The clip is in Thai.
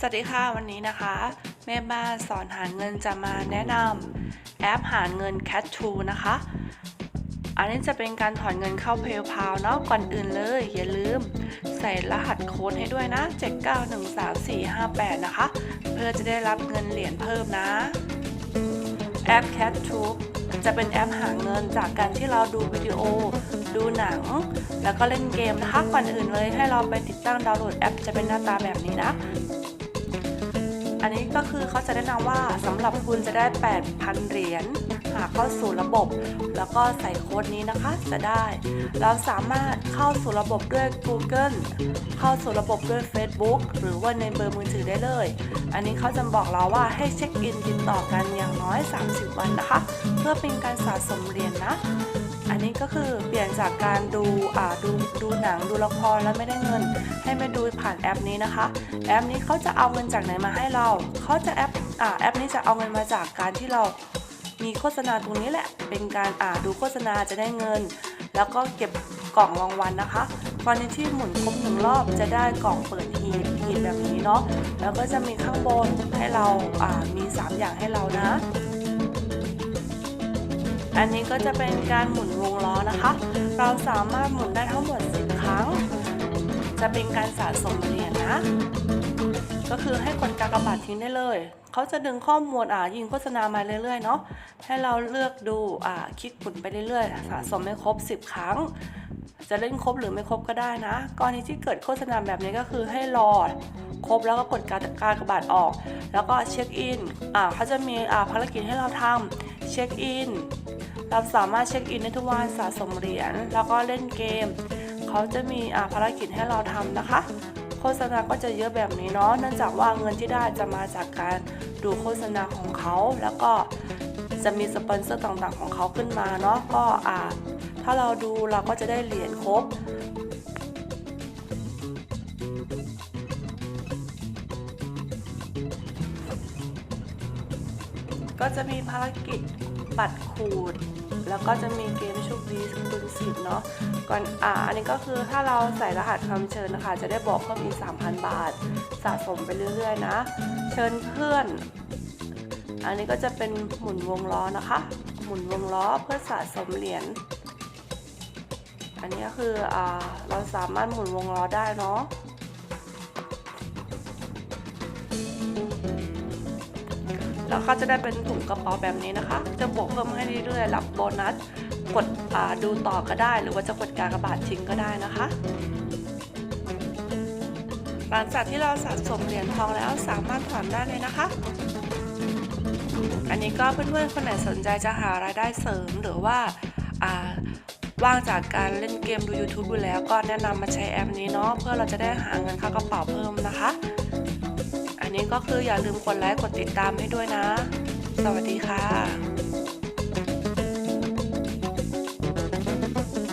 สวัสดีค่ะวันนี้นะคะแม่บ้านสอนหาเงินจะมาแนะนำแอปหาเงิน Cat 2นะคะ อันนี้จะเป็นการถอนเงินเข้า PayPal เนาะก่อนอื่นเลย อย่าลืม ใส่รหัสโค้ดให้ด้วยนะ 7913458 นะคะ เพื่อจะได้รับเงินเหรียญเพิ่มนะแอป Cat Tube จะเป็นแอปหาเงินจากการที่เราดูวิดีโอ ดูหนัง แล้วก็เล่นเกมนะคะก่อนอื่นเลยให้เราไปติดตั้งดาวน์โหลดแอปจะเป็นหน้าตาแบบนี้นะ อันนี้ก็คือเขาจะแนะนำว่าสำหรับคุณจะได้ 8,000 เหรียญหากเข้าสู่ระบบ แล้วก็ใส่โค้ดนี้นะคะจะได้ เราสามารถเข้าสู่ระบบด้วย Google เข้าสู่ระบบด้วย Facebook หรือว่าในเบอร์มือถือได้เลย อันนี้เขาจะบอกเราว่าให้เช็คอินติดต่อกันอย่างน้อย 30 วันนะคะ เพื่อเป็นการสะสมเหรียญนะ อันนี้ก็คือเปลี่ยนจากการดูอ่าดูดูหนังดูละครแล้วไม่ได้เงิน ให้มาดูผ่านแอปนี้นะคะ แอปนี้เขาจะเอาเงินจากไหนมาให้เราเขาจะแอปอ่าแอปนี้จะเอาเงินมาจากการที่เรามีโฆษณาตรงนี้แหละ เป็นการอ่าดูโฆษณาจะได้เงิน แล้วก็เก็บกล่องรางวัลนะคะกรณีที่หมุนครบหนึ่งรอบจะได้กล่องเปิดหีบหีบแบบนี้เนาะแล้วก็จะมีข้างบนให้เราอ่ามี 3 อย่างให้เรานะ อันนี้ก็จะเป็นการหมุนวงล้อนะคะ เราสามารถหมุนได้ทั้งหมด 10 ครั้ง จะเป็นการสะสมเหรียญนะก็คือให้กดกากบาททิ้งได้เลย เขาจะดึงข้อมูลอ่ายิงโฆษณามาเรื่อยๆเนาะ ให้เราเลือกดูอ่าคลิกหมุนไปเรื่อยๆ สะสมให้ครบ 10 ครั้ง จะเล่นครบหรือไม่ครบก็ได้นะ กรณีที่เกิดโฆษณาแบบนี้ก็คือให้รอครบแล้วก็กดการกากบาทออก แล้วก็เช็คอิน อ่าเขาจะมีอ่าภารกิจให้เราทำเช็คอิน เราสามารถเช็คอินได้ทุกวันสะสมเหรียญแล้วก็เล่นเกม เขาจะมีภารกิจให้เราทำนะคะ โฆษณาก็จะเยอะแบบนี้เนาะเนื่องจากว่าเงินที่ได้จะมาจากการดูโฆษณาของเขา แล้วก็จะมีสปอนเซอร์ต่างๆของเขาขึ้นมาเนาะก็อ่าถ้าเราดูเราก็จะได้เหรียญครบก็จะมีภารกิจ บัตรขูด แล้วก็จะมีเกมโชคดีคูณสิบเนาะก่อนอ่าอันนี้ก็คือถ้าเราใส่รหัสคำเชิญนะคะ จะได้บอกเพิ่มอีก 3,000 บาท สะสมไปเรื่อยๆนะ เชิญเพื่อน อันนี้ก็จะเป็นหมุนวงล้อนะคะ หมุนวงล้อเพื่อสะสมเหรียญอันนี้ก็คืออ่าเราสามารถหมุนวงล้อได้เนาะ แล้วก็จะได้เป็นถุงกระเป๋าแบบนี้นะคะ จะบวกเพิ่มให้เรื่อยๆรับโบนัส กดดูต่อก็ได้ หรือว่าจะกดการกระบาดทิ้งก็ได้นะคะ หลังจากที่เราสะสมเหรียญทองแล้วสามารถถอนได้เลยนะคะอันนี้ก็เพื่อนๆคนไหนสนใจจะหารายได้เสริมหรือว่าอ่าว่างจากการเล่นเกมดู YouTube อยู่แล้วก็แนะนำมาใช้แอปนี้เนาะเพื่อเราจะได้หาเงินเข้ากระเป๋าเพิ่มนะคะ อันนี้ก็คืออย่าลืมกดไลค์กดติดตามให้ด้วยนะ สวัสดีค่ะ